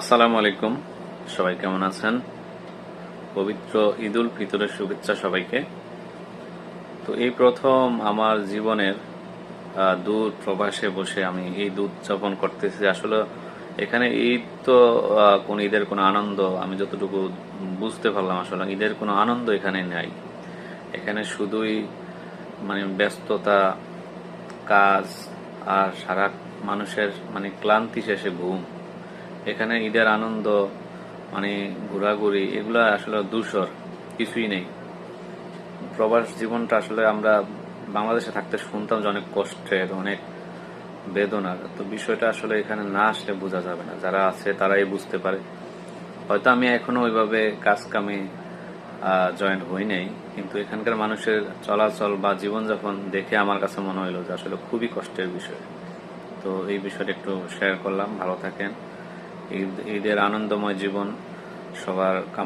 আসসালামু আলাইকুম। সবাই কেমন আছেন? পবিত্র ঈদুল ফিতরের শুভেচ্ছা সবাইকে। তো এই প্রথম আমার জীবনের দূর প্রবাসে বসে আমি ঈদ উদযাপন করতেছি। আসলে এখানে ঈদ তো কোন ঈদের কোনো আনন্দ আমি যতটুকু বুঝতে পারলাম আসলে ঈদের কোনো আনন্দ এখানে নাই। এখানে শুধুই মানে ব্যস্ততা, কাজ আর সারা মানুষের মানে ক্লান্তি শেষে ঘুম। এখানে ঈদের আনন্দ মানে ঘোরাঘুরি, এগুলো আসলে দূষর কিছুই নেই। প্রবাস জীবনটা আসলে আমরা বাংলাদেশে থাকতে শুনতাম যে অনেক কষ্টের, অনেক বেদনার। তো বিষয়টা আসলে এখানে না আসলে বোঝা যাবে না। যারা আছে তারাই বুঝতে পারে। হয়তো আমি এখনও ওইভাবে কাজ কামে জয়েন হই নাই, কিন্তু এখানকার মানুষের চলাচল বা জীবনযাপন দেখে আমার কাছে মনে হলো যে আসলে খুবই কষ্টের বিষয়। তো এই বিষয়টা একটু শেয়ার করলাম। ভালো থাকেন। ঈদ ঈদের আনন্দময় জীবন সবার কাম